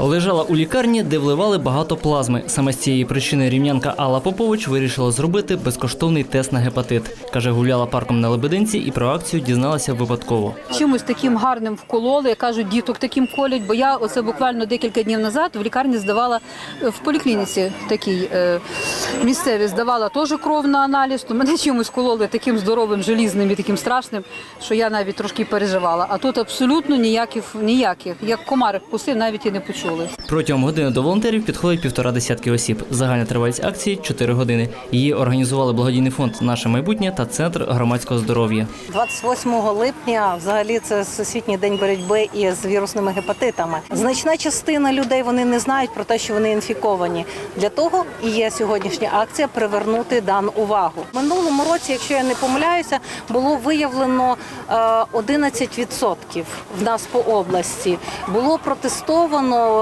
Лежала у лікарні, де вливали багато плазми. Саме з цієї причини рівнянка Алла Попович вирішила зробити безкоштовний тест на гепатит. Каже, гуляла парком на Лебединці і про акцію дізналася випадково. Чимось таким гарним вкололи. Кажуть, діток таким колять, бо я оце буквально декілька днів назад в лікарні здавала е, в поліклініці такій е, місцевій, здавала теж кров на аналіз. То мене чимось кололи таким здоровим, желізним і таким страшним, що я навіть трошки переживала. А тут абсолютно ніяких, ніяких. Як комарик кусив, навіть і не почули. Протягом години до волонтерів підходить півтора десятки осіб. Загальна тривалість акції 4 години. Її організували благодійний фонд Наше майбутнє та центр громадського здоров'я. 28 липня взагалі це всесвітній день боротьби із вірусними гепатитами. Значна частина людей вони не знають про те, що вони інфіковані. Для того і є сьогоднішня акція привернути дану увагу. Минулому році, якщо я не помиляюся, було виявлено е, 11% в нас по області. Було протестовано е,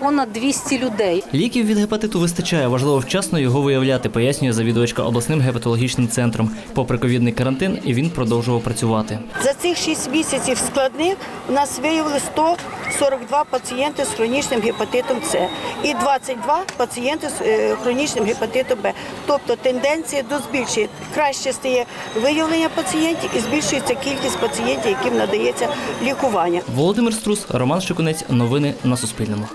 понад 200 людей. Ліків від гепатиту вистачає, важливо вчасно його виявляти, пояснює завідувачка обласним гепатологічним центром. Попри ковідний карантин, і він продовжував працювати. За цих 6 місяців складних у нас виявили 142 пацієнти з хронічним гепатитом С і 22 пацієнти з е, хронічним гепатитом Б. Тобто тенденція до збільшення. Краще стає виявлення пацієнтів і збільшується кількість пацієнтів, яким надається лікування. Володимир Струс, Роман Шикунець. Новини на Суспільному.